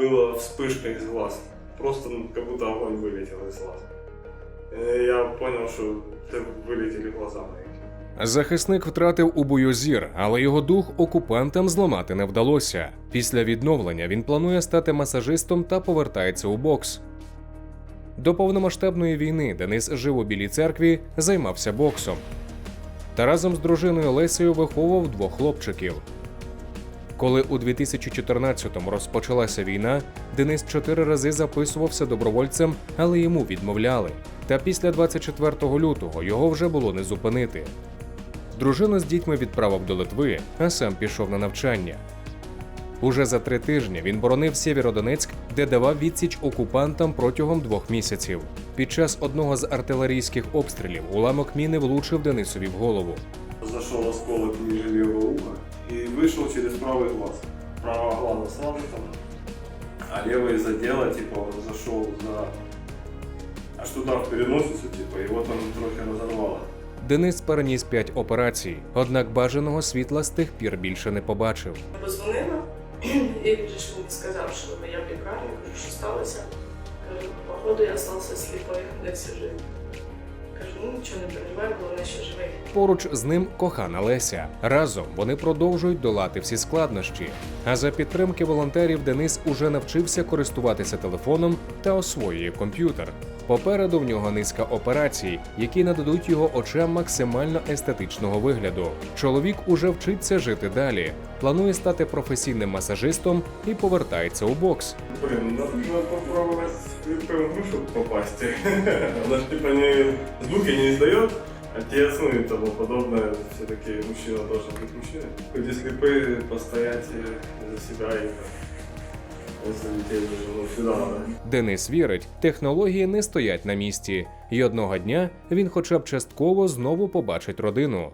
была вспышка из глаз. Просто ну, как будто огонь вылетел из глаз. И я понял, что это вылетели глаза мои. Захисник втратив у бою зір, але його дух окупантам зламати не вдалося. Після відновлення він планує стати масажистом та повертається у бокс. До повномасштабної війни Денис жив у Білій церкві, займався боксом. Та разом з дружиною Лесею виховував двох хлопчиків. Коли у 2014-му розпочалася війна, Денис чотири рази записувався добровольцем, але йому відмовляли. Та після 24 лютого його вже було не зупинити. Дружину з дітьми відправив до Литви, а сам пішов на навчання. Уже за три тижні він боронив Сєвєродонецьк, де давав відсіч окупантам протягом двох місяців. Під час одного з артилерійських обстрілів уламок міни влучив Денисові в голову. Зашел осколок ниже левого уха и вышел через правый глаз. Правого глаза сразу там, а левый задело, типа, он зашел за... Аж туда в переносицу, типа, и вот он трохи разорвало. Денис переніс п'ять операцій, однак бажаного світла з тих пір більше не побачив. Позвонила, і він же ж мені сказав, що я в лікарні, кажу, що сталося. Кажу, походу я залишився сліпий, де всі живі. Кажу, ну нічого не переживай, головне, що живий. Поруч з ним кохана Леся. Разом вони продовжують долати всі складнощі. А за підтримки волонтерів Денис уже навчився користуватися телефоном та освоює комп'ютер. Попереду в нього низка операцій, які нададуть його очам максимально естетичного вигляду. Чоловік уже вчиться жити далі, планує стати професійним масажистом і повертається у бокс. Блин, надо, надо попробовать в игру, чтобы попасть. Она же типа не звуки не издает, отец, ну и тому подобное. Все-таки мужчина должен быть мужчиной. Хоть если бы постоять э, за себя и Денис вірить, технології не стоять на місці, і одного дня він хоча б частково знову побачить родину.